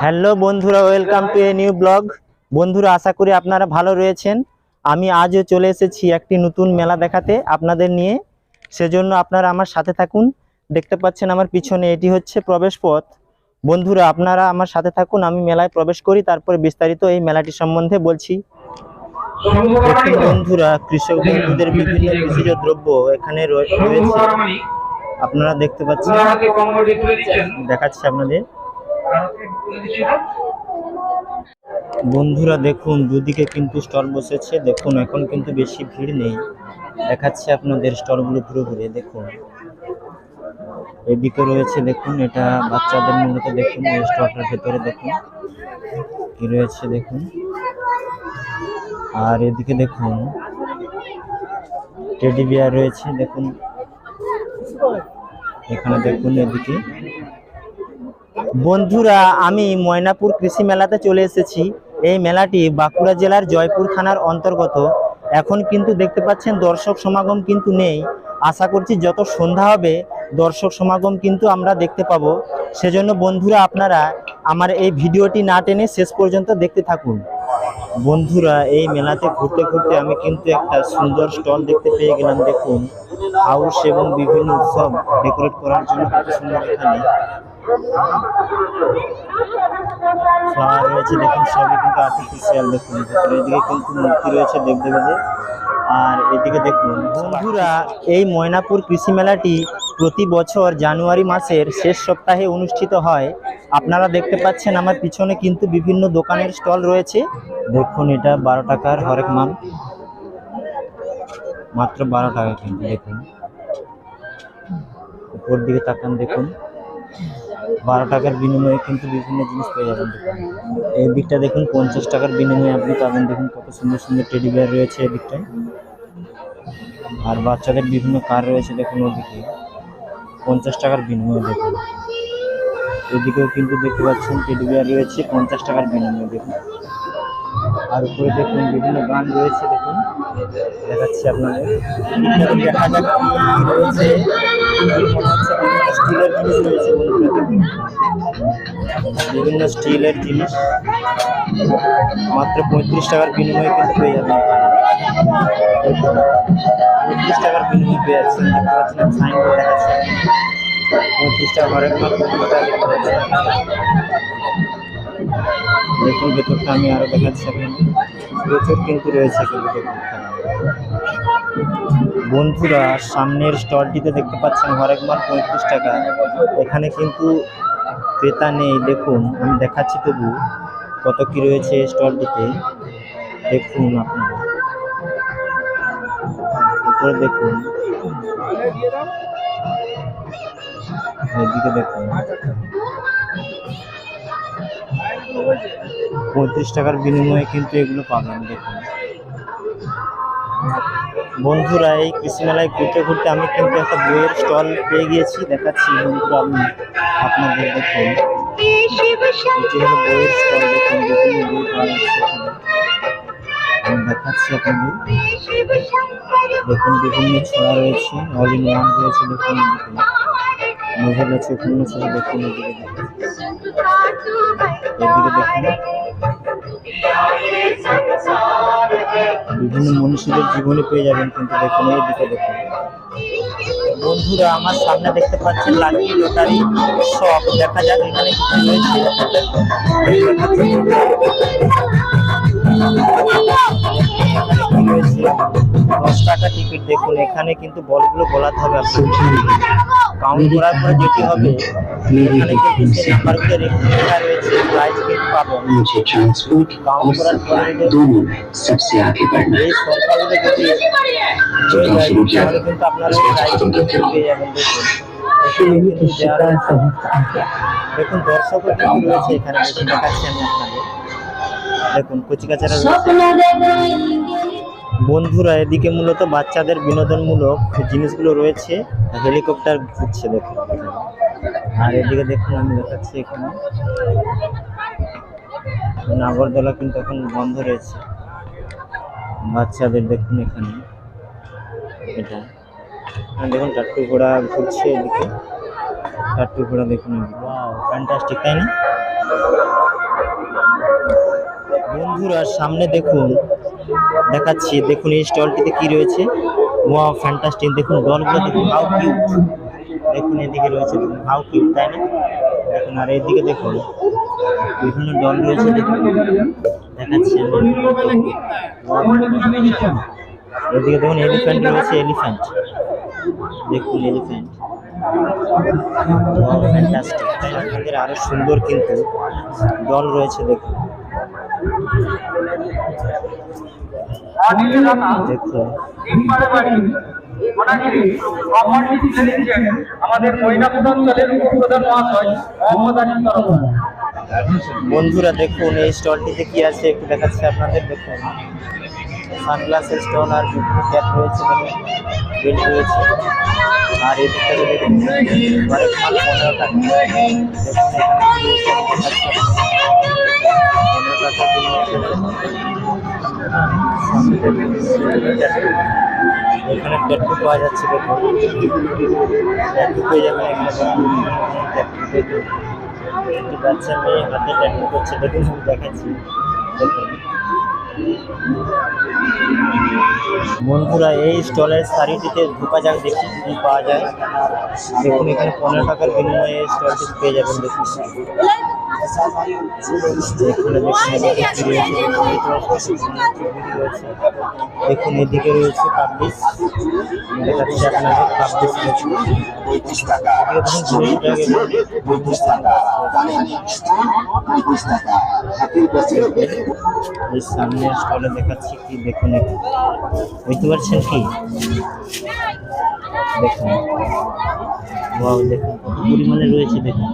Hello বন্ধুরা welcome to a new blog. বন্ধুরা আশা করি আপনারা ভালো রয়েছেন। আমি আজও চলে এসেছি একটি নতুন মেলা দেখাতে আপনাদের নিয়ে। সেজন্য আপনারা আমার সাথে থাকুন। দেখতে পাচ্ছেন আমার পিছনে এটি হচ্ছে প্রবেশ পথ। বন্ধুরা আপনারা আমার সাথে থাকুন আমি মেলায় প্রবেশ করি তারপরে বিস্তারিত এই মেলাটি সম্বন্ধে বলছি। বন্ধুরা কৃষক বন্ধুদের বিভিন্ন কৃষিজ দ্রব্য এখানে রয়েছে। আপনারা দেখতে পাচ্ছেন। দেখাচ্ছি আপনাদের। বন্ধুরা, দেখুন, দুদিকে কিন্তু স্টল বসেছে। দেখুন, এখন কিন্তু বেশি ভিড় নেই। দেখাচ্ছি আপনাদের স্টলগুলো ঘুরে দেখুন। এদিকে রয়েছে, দেখুন, এটা বাচ্চাদের মূলত, দেখুন, এই স্টলটার ভেতরে, দেখুন। কি রয়েছে, দেখুন। আর এদিকে দেখুন, টেডি বিয়ার রয়েছে, দেখুন। এখানে দেখুন, এদিকে। বন্ধুরা, আমি ময়নাপুর কৃষি মেলাতে চলে এসেছি। এই মেলাটি বাঁকুড়া জেলার জয়পুর থানার অন্তর্গত। এখন কিন্তু দেখতে পাচ্ছেন দর্শক সমাগম কিন্তু নেই। আশা করছি যত সন্ধ্যা হবে, দর্শক সমাগম কিন্তু আমরা দেখতে পাবো। সেজন্য বন্ধুরা, আপনারা আমার এই ভিডিওটি না টেনে শেষ পর্যন্ত দেখতে থাকুন। বন্ধুরা, এই মেলাতে ঘুরতে ঘুরতে আমি কিন্তু একটা সুন্দর স্টল দেখতে পেয়ে গেলাম। দেখুন, হাউস এবং বিভিন্ন উৎসব ডেকোরেট করার জন্য কত সুন্দর এখানে। ফ্লাওয়ার রয়েছে, দেখুন, সবই কিন্তু আর্টিফিশিয়াল দেখুন, এদিকে কিন্তু মূর্তি রয়েছে দেবদেবীদের। আর এদিকে দেখুন, বন্ধুরা, এই ময়নাপুর কৃষি মেলাটি প্রতি বছর জানুয়ারি মাসের শেষ সপ্তাহে অনুষ্ঠিত হয়। আপনারা দেখতে পাচ্ছেন আমার পিছনে কিন্তু বিভিন্ন দোকানের স্টল রয়েছে। দেখুন, এটা বারো টাকার হরেক মাল। মাত্র বারো টাকা কিন্তু, দেখুন। উপর দিকে তাকান, দেখুন। বারো টাকার বিনিময়ে কিন্তু বিভিন্ন জিনিস পেয়ে যাবেন এই দিকটা দেখুন, পঞ্চাশ টাকার বিনিময়ে আপনি পাবেন। দেখুন কত সুন্দর সুন্দর টেডি বিয়ার রয়েছে এই দিকটায় আর বাচ্চাদের বিভিন্ন কার রয়েছে দেখুন ওদিকে পঞ্চাশ টাকার বিনিময়ে দেখুন। এদিকেও কিন্তু দেখতে পাচ্ছেন টেডি বিয়ার রয়েছে, পঞ্চাশ টাকার বিনিময়ে দেখুন। আর উপরে দেখুন বিভিন্ন গান রয়েছে, দেখুন। দেখাচ্ছি আপনাদের। স্টিলের জিনিস রয়েছে বিভিন্ন স্টিলের জিনিস। মাত্র পঁয়ত্রিশ টাকার বিনিময়ে কিন্তু পেয়ে যাবেন। পঁয়ত্রিশ টাকার বিনিময়ে পেয়ে যাচ্ছেন দেখতে পাচ্ছেন সাইনবোর্ড দেখাচ্ছে। পঁয়ত্রিশ টাকা পাচ্ছেন। দেখুন, ভেতরটা আমি আরও দেখাচ্ছি আপনাদের। প্রচুর কিন্তু রয়েছে কিন্তু এখানে। বন্ধুরা সামনের স্টলটিতে দেখতে পাচ্ছেন হরেক পঁয়ত্রিশ টাকা। এখানে কিন্তু ক্রেতা নেই, দেখুন, আমি দেখাচ্ছি তবু কত কি রয়েছে স্টলটিতে। দেখুন আপনারা। উপরে দেখুন। এদিকে দেখুন। পঁয়ত্রিশ টাকার বিনিময়ে কিন্তু এগুলো পাবেন, দেখুন। বন্ধুরা, এই কৃষি মেলায় ঘুরতে ঘুরতে আমি কিন্তু একটা বইয়ের স্টল পেয়ে গিয়েছি, দেখাচ্ছি বন্ধুরা আমি আপনাদের দেখুন বইয়ের দেখুন দেখাচ্ছি আপনাদের। দেখুন বিভিন্ন ছড়া রয়েছে রয়েছে, দেখুন দেখুন। বিভিন্ন মনীষীদের জীবনে পেয়ে যাবেন কিন্তু দেখুন, এই দিকে দেখুন। বন্ধুরা, আমার সামনে দেখতে পাচ্ছেন লাকি লটারি শপ দেখা যাক এখানে রয়েছে। দশ টাকা টিকিট দেখুন, এখানে কিন্তু বলগুলো বলাতে হবে কাউন্ট করার পরে যেটি হবে, এখানে কিন্তু সেই নাম্বারগুলো লেখা রয়েছে প্রাইস কিন্তু পাবো ট্রান্সপোর্ট কিন্তু আপনারা প্রাইস পেয়ে যাবেন। দেখুন দেখুন দর্শক রয়েছে এখানে। দেখাচ্ছি আমি দেখুন, কচিকাচারা বন্ধুরা, এদিকে মূলত বাচ্চাদের বিনোদনমূলক জিনিসগুলো রয়েছে। হেলিকপ্টার ঘুরছে, দেখুন। আর এদিকে দেখুন, আমি দেখাচ্ছি এখানে। নাগরদোলা কিন্তু এখন বন্ধ রয়েছে। বাচ্চাদের দেখুন এখানে। এটা। দেখুন, টাট্টু ঘোড়া ঘুরছে এদিকে। টাট্টু ঘোড়া দেখুন ফ্যান্টাস্টিক তাই না? বন্ধুরা, সামনে দেখুন দেখাচ্ছি, দেখুন এই স্টলটিতে কি রয়েছে। ওয়া ফ্যান্টাস্টিক দেখুন ডলগুলো দেখুন হাউ কিউট দেখুন, এদিকে রয়েছে, দেখুন হাউ কিউট তাই না? দেখুন, আর এদিকে দেখুন, বিভিন্ন ডল রয়েছে, দেখুন। দেখাচ্ছি এদিকে দেখুন এলিফ্যান্ট রয়েছে এলিফ্যান্ট দেখুন এলিফ্যান্ট ফ্যান্টাস্টিক তাই আপনাদের আরও সুন্দর কিন্তু ডল রয়েছে, দেখুন। আমাদের বন্ধুরা দেখুন, এই স্টলটিতে কি আছে একটু দেখাচ্ছি আপনাদের, দেখুন সানগ্লাসের স্টল আর ক্যাপ রয়েছে বেল্ট রয়েছে আর এই মানে tattoo। এখানে ট্যাটু পাওয়া যাচ্ছে দেখুন এখানে। হাতে করছে। আমি বন্ধুরা এই স্টলের শাড়িটিতে ঢোকা যাক দেখি কি পাওয়া যায়। দেখুন, এখানে পনেরো টাকার বিনিময়ে স্টলটি পেয়ে যাবেন দেখুন। দেখুন এদিকে রয়েছে দেখাচ্ছি কি দেখুন বুঝতে পারছেন কি? দেখুন। দেখুন পরিমাণে রয়েছে দেখুন।